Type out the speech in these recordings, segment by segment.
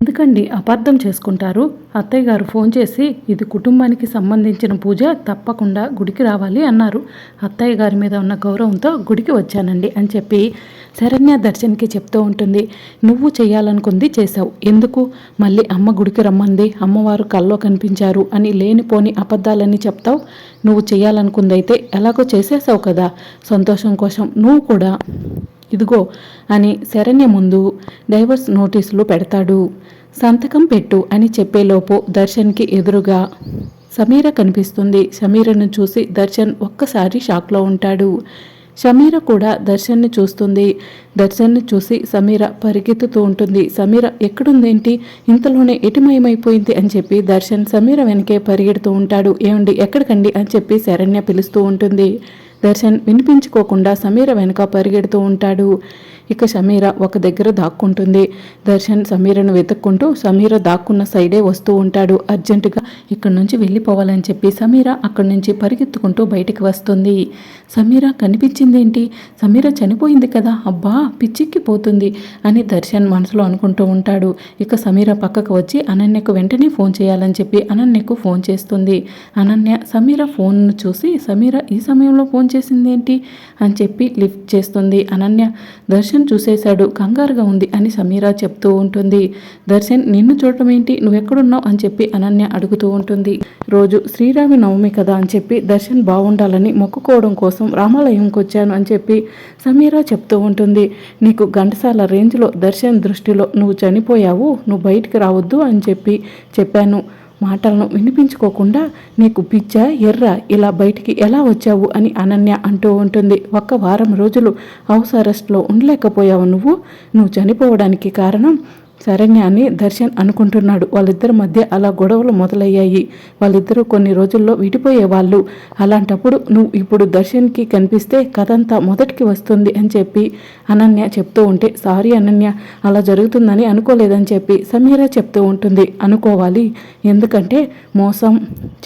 ఎందుకండి అపార్థం చేసుకుంటారు? అత్తయ్య గారు ఫోన్ చేసి ఇది కుటుంబానికి సంబంధించిన పూజ తప్పకుండా గుడికి రావాలి అన్నారు. అత్తయ్య గారి మీద ఉన్న గౌరవంతో గుడికి వచ్చానండి అని చెప్పి శరణ్య దర్శన్కి చెప్తూ ఉంటుంది. నువ్వు చేయాలనుకుంది చేసావు ఎందుకు? మళ్ళీ అమ్మ గుడికి రమ్మంది అమ్మవారు కల్లో కనిపించారు అని లేనిపోని అబద్ధాలని చెప్తావు. నువ్వు చేయాలనుకుందైతే ఎలాగో చేసేసావు కదా. సంతోషం కోసం నువ్వు కూడా ఇదిగో అని శరణ్య ముందు డైవర్స్ నోటీసులు పెడతాడు. సంతకం పెట్టు అని చెప్పేలోపు దర్శన్కి ఎదురుగా సమీర కనిపిస్తుంది. సమీరను చూసి దర్శన్ ఒక్కసారి షాక్లో ఉంటాడు. సమీర కూడా దర్శన్ని చూస్తుంది. దర్శన్ని చూసి సమీర పరిగెత్తుతూ ఉంటుంది. సమీర ఎక్కడుందేంటి? ఇంతలోనే ఎటుమయమైపోయింది? అని చెప్పి దర్శన్ సమీర వెనకే పరిగెడుతూ ఉంటాడు. ఏమండి? ఎక్కడికండి? అని చెప్పి శరణ్య పిలుస్తూ ఉంటుంది. దర్శన్ వినిపించుకోకుండా సమీర వెనక పరిగెడుతూ ఉంటాడు. ఇక సమీర ఒక దగ్గర దాక్కుంటుంది. దర్శన్ సమీరను వెతుక్కుంటూ సమీర దాక్కున్న సైడే వస్తూ ఉంటాడు. అర్జెంటుగా ఇక్కడి నుంచి వెళ్ళిపోవాలని చెప్పి సమీర అక్కడి నుంచి పరిగెత్తుకుంటూ బయటికి వస్తుంది. సమీర కనిపించిందేంటి? సమీర చనిపోయింది కదా. అబ్బా పిచ్చిక్కిపోతుంది అని దర్శన్ మనసులో అనుకుంటూ ఉంటాడు. ఇక సమీర పక్కకు వచ్చి అనన్యకు వెంటనే ఫోన్ చేయాలని చెప్పి అనన్యకు ఫోన్ చేస్తుంది. అనన్య సమీర ఫోన్ను చూసి సమీర ఈ సమయంలో ఫోన్ చేసిందేంటి? అని చెప్పి లిఫ్ట్ చేస్తుంది. అనన్య దర్శన్ చూసేశాడు. కంగారుగా ఉంది అని సమీరా చెప్తూ ఉంటుంది. దర్శన్ నిన్ను చూడటం ఏంటి? నువ్వెక్కడున్నావు? అని చెప్పి అనన్య అడుగుతూ ఉంటుంది. రోజు శ్రీరామి నవమి కదా అని చెప్పి దర్శన్ బాగుండాలని మొక్కుకోవడం కోసం రామాలయంకి వచ్చాను అని చెప్పి సమీరా చెప్తూ ఉంటుంది. నీకు ఘంటసాల రేంజ్లో దర్శన్ దృష్టిలో నువ్వు చనిపోయావు నువ్వు బయటికి రావద్దు అని చెప్పి చెప్పాను. మాటలను వినిపించుకోకుండా నీకు పిచ్చ ఎర్ర ఇలా బయటికి ఎలా వచ్చావు అని అనన్య అంటూ ఉంటుంది. ఒక్క వారం రోజులు హౌస్ అరెస్ట్లో ఉండలేకపోయావు నువ్వు. నువ్వు చనిపోవడానికి కారణం శరణ్య అని దర్శన్ అనుకుంటున్నాడు. వాళ్ళిద్దరి మధ్య అలా గొడవలు మొదలయ్యాయి. వాళ్ళిద్దరూ కొన్ని రోజుల్లో విడిపోయే వాళ్ళు అలాంటప్పుడు నువ్వు ఇప్పుడు దర్శన్కి కనిపిస్తే కథంతా మొదటికి వస్తుంది అని చెప్పి అనన్య చెప్తూ ఉంటే సారీ అనన్య అలా జరుగుతుందని అనుకోలేదని చెప్పి సమీర చెప్తూ ఉంటుంది. అనుకోవాలి. ఎందుకంటే మోసం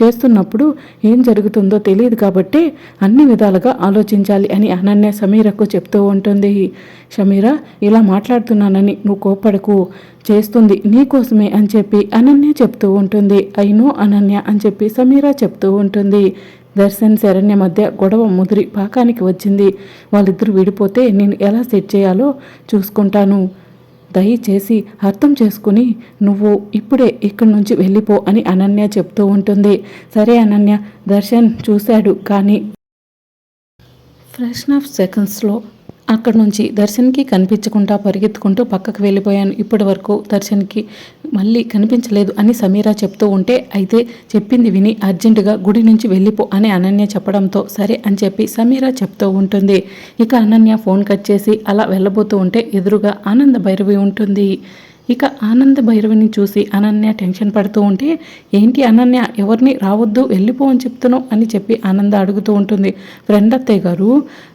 చేస్తున్నప్పుడు ఏం జరుగుతుందో తెలియదు కాబట్టి అన్ని విధాలుగా ఆలోచించాలి అని అనన్య సమీరకు చెప్తూ ఉంటుంది. సమీర ఇలా మాట్లాడుతున్నానని నువ్వు కోప్పడకు. చేస్తుంది. నీకోసమే అని చెప్పి అనన్య చెప్తూ ఉంటుంది. అయినో అనన్య అని చెప్పి సమీరా చెప్తూ ఉంటుంది. దర్శన్ శరణ్య మధ్య గొడవ ముదిరి పాకానికి వచ్చింది. వాళ్ళిద్దరూ విడిపోతే నేను ఎలా సెట్ చేయాలో చూసుకుంటాను. దయచేసి అర్థం చేసుకుని నువ్వు ఇప్పుడే ఇక్కడి నుంచి వెళ్ళిపో అని అనన్య చెప్తూ ఉంటుంది. సరే అనన్య దర్శన్ చూశాడు కానీ ఫ్రెషన్ ఆఫ్ సెకండ్స్లో అక్కడ నుంచి దర్శన్కి కనిపించకుండా పరిగెత్తుకుంటూ పక్కకు వెళ్ళిపోయాను. ఇప్పటి వరకు దర్శన్కి మళ్ళీ కనిపించలేదు అని సమీరా చెప్తూ ఉంటే అయితే చెప్పింది విని అర్జెంటుగా గుడి నుంచి వెళ్ళిపో అని అనన్య చెప్పడంతో సరే అని చెప్పి సమీరా చెప్తూ ఉంటుంది. ఇక అనన్య ఫోన్ కట్ చేసి అలా వెళ్ళబోతూ ఉంటే ఎదురుగా ఆనంద భైరవి ఉంటుంది. ఇక ఆనంద భైరవిని చూసి అనన్య టెన్షన్ పడుతూ ఉంటే ఏంటి అనన్య ఎవరిని రావద్దు వెళ్ళిపో అని చెప్తున్నావు? అని చెప్పి ఆనంద అడుగుతూ ఉంటుంది. ఫ్రెండ్ అత్తయ్య గారు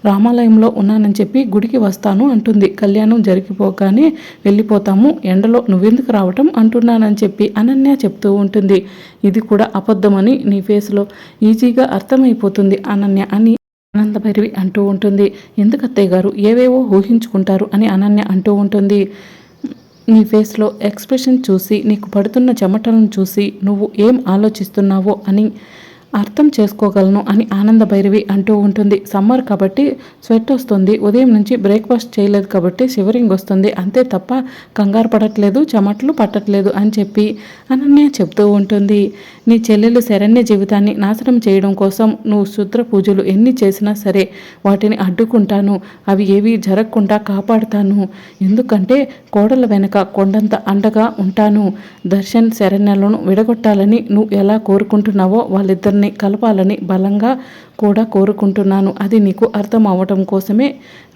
రామాలయంలో ఉన్నానని చెప్పి గుడికి వస్తాను అంటుంది. కళ్యాణం జరిగిపోగానే వెళ్ళిపోతాము. ఎండలో నువ్వెందుకు రావటం? అంటున్నానని చెప్పి అనన్య చెప్తూ ఉంటుంది. ఇది కూడా అబద్ధమని నీ ఫేస్లో ఈజీగా అర్థమైపోతుంది అనన్య అని ఆనంద భైరవి అంటూ ఉంటుంది. ఎందుకు అత్తయ్య గారు ఏవేవో ఊహించుకుంటారు అని అనన్య అంటూ ఉంటుంది. నీ ఫేస్లో ఎక్స్ప్రెషన్ చూసి నీకు పడుతున్న చెమటలను చూసి నువ్వు ఏం ఆలోచిస్తున్నావో అని అర్థం చేసుకోగలను అని ఆనంద భైరవి అంటూ ఉంటుంది. సమ్మర్ కాబట్టి స్వెట్ వస్తుంది. ఉదయం నుంచి బ్రేక్ఫాస్ట్ చేయలేదు కాబట్టి షివరింగ్ వస్తుంది. అంతే తప్ప కంగారు పడట్లేదు చెమట్లు పట్టట్లేదు అని చెప్పి అనన్య చెప్తూ ఉంటుంది. నీ చెల్లెలు శరణ్య జీవితాన్ని నాశనం చేయడం కోసం నువ్వు శుద్ర పూజలు ఎన్ని చేసినా సరే వాటిని అడ్డుకుంటాను. అవి ఏవి జరగకుండా కాపాడుతాను. ఎందుకంటే కోడల వెనక కొండంత అండగా ఉంటాను. దర్శన్ శరణ్యలను విడగొట్టాలని నువ్వు ఎలా కోరుకుంటున్నావో వాళ్ళిద్దరిని వాళ్ళని కలపాలని బలంగా కూడా కోరుకుంటున్నాను. అది నీకు అర్థం అవ్వటం కోసమే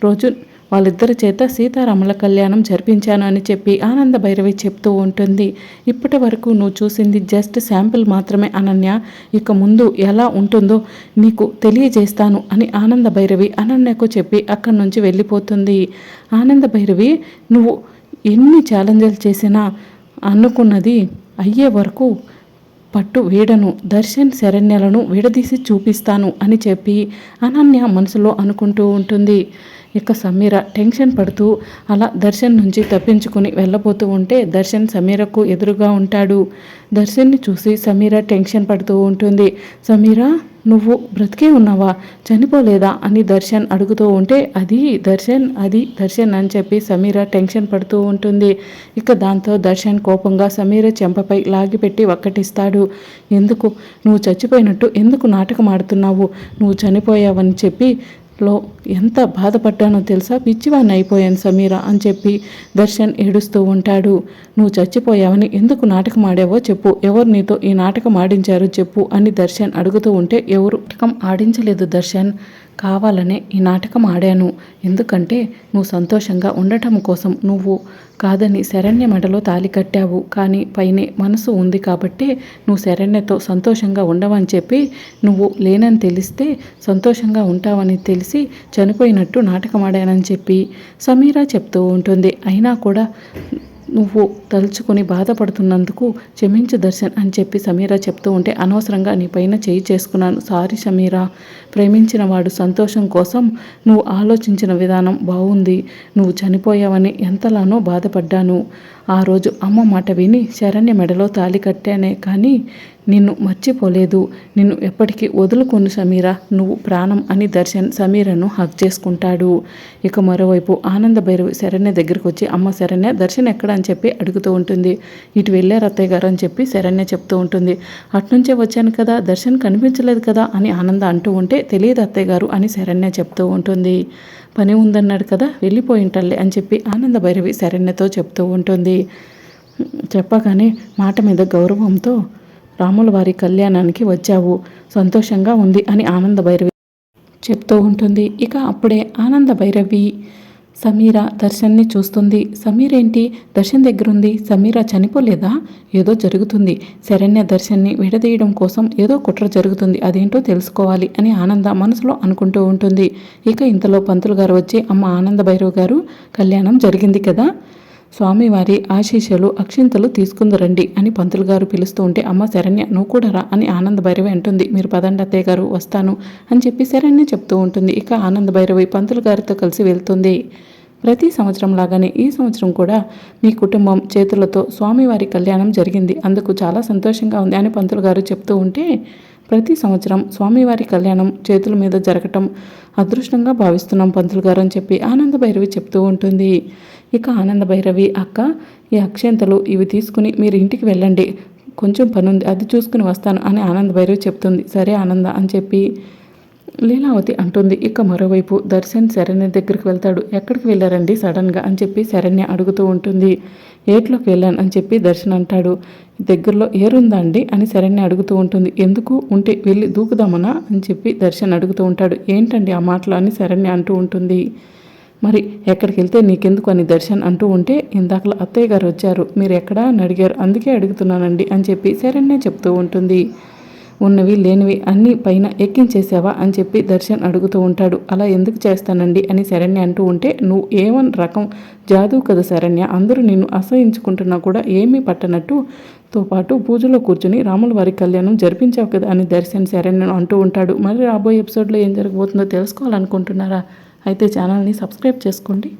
రోజు వాళ్ళిద్దరి చేత సీతారాముల కళ్యాణం జరిపించాను అని చెప్పి ఆనంద భైరవి చెప్తూ ఉంటుంది. ఇప్పటి వరకు నువ్వు చూసింది జస్ట్ శాంపిల్ మాత్రమే అనన్య. ఇక ముందు ఎలా ఉంటుందో నీకు తెలియజేస్తాను అని ఆనంద భైరవి అనన్యకు చెప్పి అక్కడి నుంచి వెళ్ళిపోతుంది. ఆనంద భైరవి నువ్వు ఎన్ని ఛాలెంజెస్ చేసినా అనుకున్నది అయ్యే వరకు పట్టు వీడను దర్శన్ శరణ్యలను విడదీసి చూపిస్తాను అని చెప్పి అనన్య మనసులో అనుకుంటూ ఉంటుంది. ఇక సమీర టెన్షన్ పడుతూ అలా దర్శన్ నుంచి తప్పించుకుని వెళ్ళబోతూ ఉంటే దర్శన్ సమీరకు ఎదురుగా ఉంటాడు. దర్శన్ని చూసి సమీర టెన్షన్ పడుతూ ఉంటుంది. సమీర? నువ్వు బ్రతికే ఉన్నావా? చనిపోలేదా? అని దర్శన్ అడుగుతూ ఉంటే అది దర్శన్ అది దర్శన్ అని చెప్పి సమీర టెన్షన్ పడుతూ ఉంటుంది. ఇక దాంతో దర్శన్ కోపంగా సమీర చెంపపై లాగిపెట్టి ఒక్కటిస్తాడు. ఎందుకు? నువ్వు చచ్చిపోయినట్టు ఎందుకు నాటకం ఆడుతున్నావు? నువ్వు చనిపోయావని చెప్పి లో ఎంత బాధపడ్డానో తెలుసా? పిచ్చివాన్ని అయిపోయాను సమీర అని చెప్పి దర్శన్ ఏడుస్తూ ఉంటాడు. నువ్వు చచ్చిపోయావని ఎందుకు నాటకం ఆడావో చెప్పు. ఎవరు నీతో ఈ నాటకం ఆడించారో చెప్పు అని దర్శన్ అడుగుతూ ఉంటే ఎవరు నాటకం ఆడించలేదు దర్శన్. కావాలనే ఈ నాటకం ఆడాను. ఎందుకంటే నువ్వు సంతోషంగా ఉండటం కోసం నువ్వు కాదని శరణ్య మెడలో తాలి కట్టావు. కానీ పైనే మనసు ఉంది కాబట్టి నువ్వు శరణ్యతో సంతోషంగా ఉండవని చెప్పి నువ్వు లేనని తెలిస్తే సంతోషంగా ఉంటావని తెలిసి చనిపోయినట్టు నాటకం ఆడానని చెప్పి సమీరా చెప్తూ ఉంటుంది. అయినా కూడా నువ్వు తలుచుకొని బాధపడుతున్నందుకు క్షమించు దర్శన్ అని చెప్పి సమీరా చెప్తూ ఉంటే అనవసరంగా నీ పైన చేయి చేసుకున్నాను. సారీ సమీరా. ప్రేమించిన వాడు సంతోషం కోసం నువ్వు ఆలోచించిన విధానం బాగుంది నువ్వు చనిపోయావని ఎంతలానో బాధపడ్డాను. ఆ రోజు అమ్మ మాట విని శరణ్య మెడలో తాలి కట్టానే కానీ నిన్ను మర్చిపోలేదు. నిన్ను ఎప్పటికీ వదులుకొను సమీర. నువ్వు ప్రాణం అని దర్శన్ సమీరను హక్ చేసుకుంటాడు. ఇక మరోవైపు ఆనంద భైరవి శరణ్య దగ్గరికి వచ్చి అమ్మ శరణ్య దర్శన్ ఎక్కడ? అని చెప్పి అడుగుతూ ఉంటుంది. ఇటు వెళ్ళారు అత్తయ్య గారు అని చెప్పి శరణ్య చెప్తూ ఉంటుంది. అట్నుంచే వచ్చాను కదా దర్శన్ కనిపించలేదు కదా అని ఆనంద అంటూ ఉంటే తెలియదు అత్తయ్య గారు అని శరణ్య చెప్తూ ఉంటుంది. పని ఉందన్నాడు కదా వెళ్ళిపోయింటాలి అని చెప్పి ఆనంద భైరవి శరణ్యతో చెప్తూ ఉంటుంది. చెప్పగానే మాట మీద గౌరవంతో రాముల వారి కళ్యాణానికి వచ్చావు సంతోషంగా ఉంది అని ఆనంద భైరవి చెప్తూ ఉంటుంది. ఇక అప్పుడే ఆనంద భైరవి సమీర దర్శన్ని చూస్తుంది. సమీర్ ఏంటి దర్శన్ దగ్గరుంది. సమీర చనిపోలేదా? ఏదో జరుగుతుంది. శరణ్య దర్శన్ని విడదీయడం కోసం ఏదో కుట్ర జరుగుతుంది. అదేంటో తెలుసుకోవాలి అని ఆనంద మనసులో అనుకుంటూ ఉంటుంది. ఇక ఇంతలో పంతులు గారు వచ్చి అమ్మ ఆనంద భైరవ్ గారు కళ్యాణం జరిగింది కదా? స్వామివారి ఆశీషలు అక్షింతలు తీసుకుందరండి అని పంతులు గారు పిలుస్తూ ఉంటే అమ్మ శరణ్య నువ్వు కూడా రా అని ఆనంద భైరవి అంటుంది. మీరు పదండి అత్తయ్య గారు వస్తాను అని చెప్పి శరణ్య చెప్తూ ఉంటుంది. ఇక ఆనంద భైరవి పంతులు గారితో కలిసి వెళ్తుంది. ప్రతి సంవత్సరం లాగానే ఈ సంవత్సరం కూడా మీ కుటుంబం చేతులతో స్వామివారి కళ్యాణం జరిగింది. అందుకు చాలా సంతోషంగా ఉంది అని పంతులు గారు చెప్తూ ఉంటే ప్రతి సంవత్సరం స్వామివారి కళ్యాణం చేతుల మీద జరగటం అదృష్టంగా భావిస్తున్నాం పంతులు గారు అని చెప్పి ఆనంద భైరవి చెప్తూ ఉంటుంది. ఇక ఆనంద భైరవి అక్క ఈ అక్షంతలు ఇవి తీసుకుని మీరు ఇంటికి వెళ్ళండి. కొంచెం పని ఉంది అది చూసుకుని వస్తాను అని ఆనంద భైరవి చెప్తుంది. సరే ఆనంద అని చెప్పి లీలావతి అంటుంది. ఇక మరోవైపు దర్శన్ శరణ్య దగ్గరికి వెళ్తాడు. ఎక్కడికి వెళ్ళారండి సడన్గా అని చెప్పి శరణ్య అడుగుతూ ఉంటుంది. ఏట్లోకి వెళ్ళాను అని చెప్పి దర్శన్ అంటాడు. దగ్గరలో ఏరుందా అండి అని శరణ్య అడుగుతూ ఉంటుంది. ఎందుకు? ఉంటే వెళ్ళి దూకుదామనా అని చెప్పి దర్శన్ అడుగుతూ ఉంటాడు. ఏంటండి ఆ మాటలు అని శరణ్య అంటూ ఉంటుంది. మరి ఎక్కడికి వెళ్తే నీకెందుకు అని దర్శన్ అంటూ ఉంటే ఇందాకలా అత్తయ్య గారు వచ్చారు. మీరు ఎక్కడా అని అడిగారు. అందుకే అడుగుతున్నానండి అని చెప్పి శరణ్య చెప్తూ ఉంటుంది. ఉన్నవి లేనివి అన్నీ పైన ఎక్కించేసావా అని చెప్పి దర్శన్ అడుగుతూ ఉంటాడు. అలా ఎందుకు చేస్తానండి అని శరణ్య అంటూ ఉంటే నువ్వు ఏమన్ రకం జాదు కదా శరణ్య అందరూ నిన్ను అసహించుకుంటున్నా కూడా ఏమీ పట్టనట్టు తో పాటు పూజలో కూర్చుని రాముల వారి కళ్యాణం జరిపించావు కదా అని దర్శన్ శరణ్యను అంటూ ఉంటాడు. మరి రాబోయే ఎపిసోడ్లో ఏం జరగబోతుందో తెలుసుకోవాలనుకుంటున్నారా? అయితే ఛానల్ని సబ్స్క్రైబ్ చేసుకోండి.